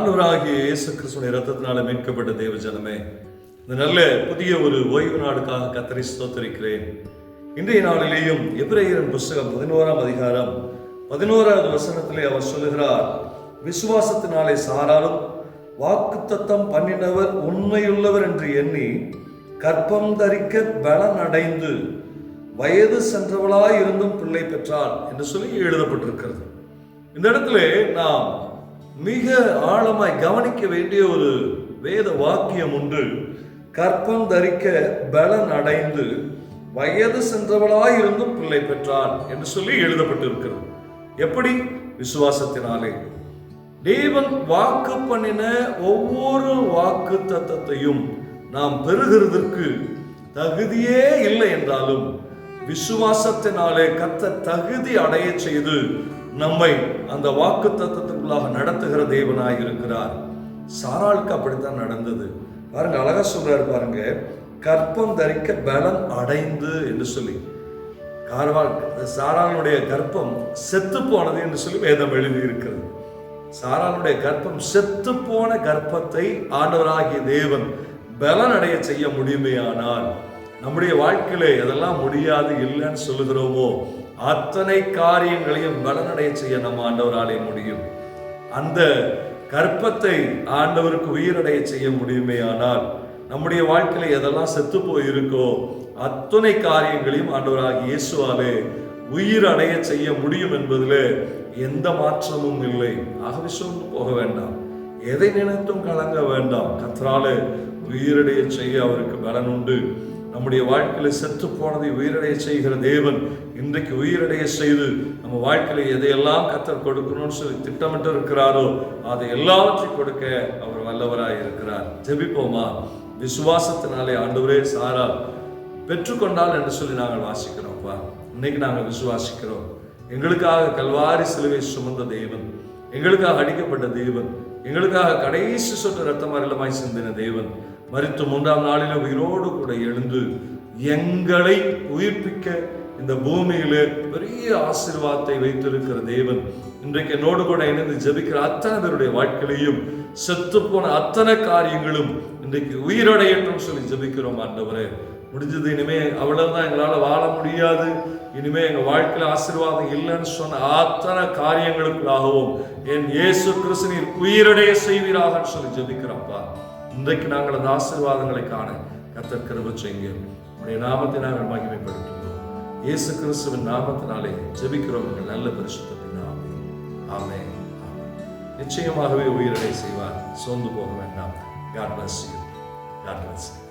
ஆண்டவராகிய இயேசு கிறிஸ்துவின் இரத்தத்தினால மீட்கப்பட்ட தேவ ஜனமே இந்த நல்ல புதிய ஒரு ஓய்வு நாளுக்காக கத்தரி ஸ்தோத்தரிக்கிறேன். இன்றைய நாளிலேயும் எபிரேயரின் புஸ்தகம் பதினோராம் அதிகாரம் பதினோராவது வசனத்திலே அவர் சொல்லுகிறார் விசுவாசத்தினாலே சாராலும் வாக்குத்தத்தம் பண்ணினவர் உண்மையுள்ளவர் என்று எண்ணி கற்பம் தரிக்க பலனடைந்து வயது சென்றவளாய் இருந்தும் பிள்ளை பெற்றாள் என்று சொல்லி எழுதப்பட்டிருக்கிறது. இந்த இடத்துல நாம் மிக ஆழமாய் கவனிக்க வேண்டிய ஒரு வேத வாக்கியம் உண்டு கற்பம் தரிக்க பலன் அடைந்து வயது சென்றவளாய் இருந்தும் பிள்ளை பெற்றான் என்று சொல்லி எழுதப்பட்டிருக்கிறது. எப்படி? விசுவாசத்தினாலே. தேவன் வாக்கு பண்ணின ஒவ்வொரு வாக்கு தத்தத்தையும் நாம் பெறுகிறதற்கு தகுதியே இல்லை என்றாலும் விசுவாசத்தினாலே கத்த தகுதி அடைய செய்து நம்மை அந்த வாக்கு தத்துவத்துக்குள்ளாக நடத்துகிற தேவனாய் இருக்கிறார். சாராளுக்கு அப்படித்தான் நடந்தது. பாருங்க அழகா சொல்றாரு பாருங்க கற்பம் தரிக்க பலம் அடைந்து என்று சொல்லி. கார்வால் சாராளுடைய கற்பம் செத்து போனது என்று சொல்லி வேதம் எழுதி இருக்கிறது சாராளுடைய கற்பம் செத்து போன கர்ப்பத்தை ஆண்டவராகிய தேவன் பலன் அடைய செய்ய முடியுமேயானால் நம்முடைய வாழ்க்கையிலே எதெல்லாம் முடியாது இல்லைன்னு சொல்லுகிறோமோ அத்தனை காரியங்களையும் பலனடைய செய்ய நம்ம ஆண்டவராலே முடியும். அந்த கற்பத்தை ஆண்டவருக்கு உயிரடைய செய்ய முடியுமே ஆனால் நம்முடைய வாழ்க்கையில எதெல்லாம் செத்து போயிருக்கோ அத்தனை காரியங்களையும் ஆண்டவராக இயேசுவாலே உயிர் அடைய செய்ய முடியும் என்பதில் எந்த மாற்றமும் இல்லை. ஆகவே சோர்ந்து போக வேண்டாம். எதை நினைத்தும் கலங்க வேண்டாம். கத்தராலே உயிரடைய செய்ய அவருக்கு பலன் உண்டு. நம்முடைய வாழ்க்கையில் செத்து போனதை உயிரடைய செய்கிற தேவன் இன்றைக்கு உயிரடைய செய்து நம்ம வாழ்க்கையில் எதையெல்லாம் கத்தர் கொடுக்கணும்னு சொல்லி திட்டமிட்டு இருக்கிறாரோ அதை எல்லாவற்றையும் கொடுக்க அவர் வல்லவராக இருக்கிறார் ஜெபிப்போமா? விசுவாசத்தினாலே ஆண்டவரே சாரா பெற்றுக்கொண்டால் என்று சொல்லி நாங்கள் வாசிக்கிறோம்ப்பா. இன்னைக்கு நாங்கள் விசுவாசிக்கிறோம். எங்களுக்காக கல்வாரி சிலுவை சுமந்த தெய்வன் எங்களுக்காக அடிக்கப்பட்ட தேவன் எங்களுக்காக கடைசி சொட்டு ரத்தமரலமாய் சிந்தின தேவன் மறித்து மூன்றாம் நாளில் உயிரோடு கூட எழுந்து எங்களை உயிர்ப்பிக்க இந்த பூமியில பெரிய ஆசிர்வாதத்தை வைத்திருக்கிற தேவன். இன்றைக்கு என்னோடு கூட இணைந்து ஜெபிக்கிற அத்தனை பேருடைய வாழ்க்கையிலையும் செத்து போன அத்தனை காரியங்களும் இன்றைக்கு உயிரடையட்டும் சொல்லி ஜபிக்கிறோம் ஆண்டவரே. முடிஞ்சது இனிமேல் அவ்வளவுதான் எங்களால் வாழ முடியாது. இனிமேல் எங்கள் வாழ்க்கையில் ஆசீர்வாதம் இல்லைன்னு சொன்ன அத்தனை காரியங்களுக்குள்ளாகவும் என் இயேசு கிறிஸ்து நீர் உயிரடைய செய்வீராக சொல்லி ஜெபிக்கிறப்பா. இன்றைக்கு நாங்கள் அந்த ஆசீர்வாதங்களை காண கத்தர் கிருப செய்யுங்க. உடைய நாமத்தை நாங்கள் மகிமைப்படுத்துகிறோம். இயேசு கிறிஸ்துவின் நாமத்தினாலே ஜெபிக்கிறோம் எங்கள் நல்ல பரிசுத்தின் நாமே ஆமே நிச்சயமாகவே உயிரடை செய்வார். சோர்ந்து போக வேண்டாம். God bless you God bless you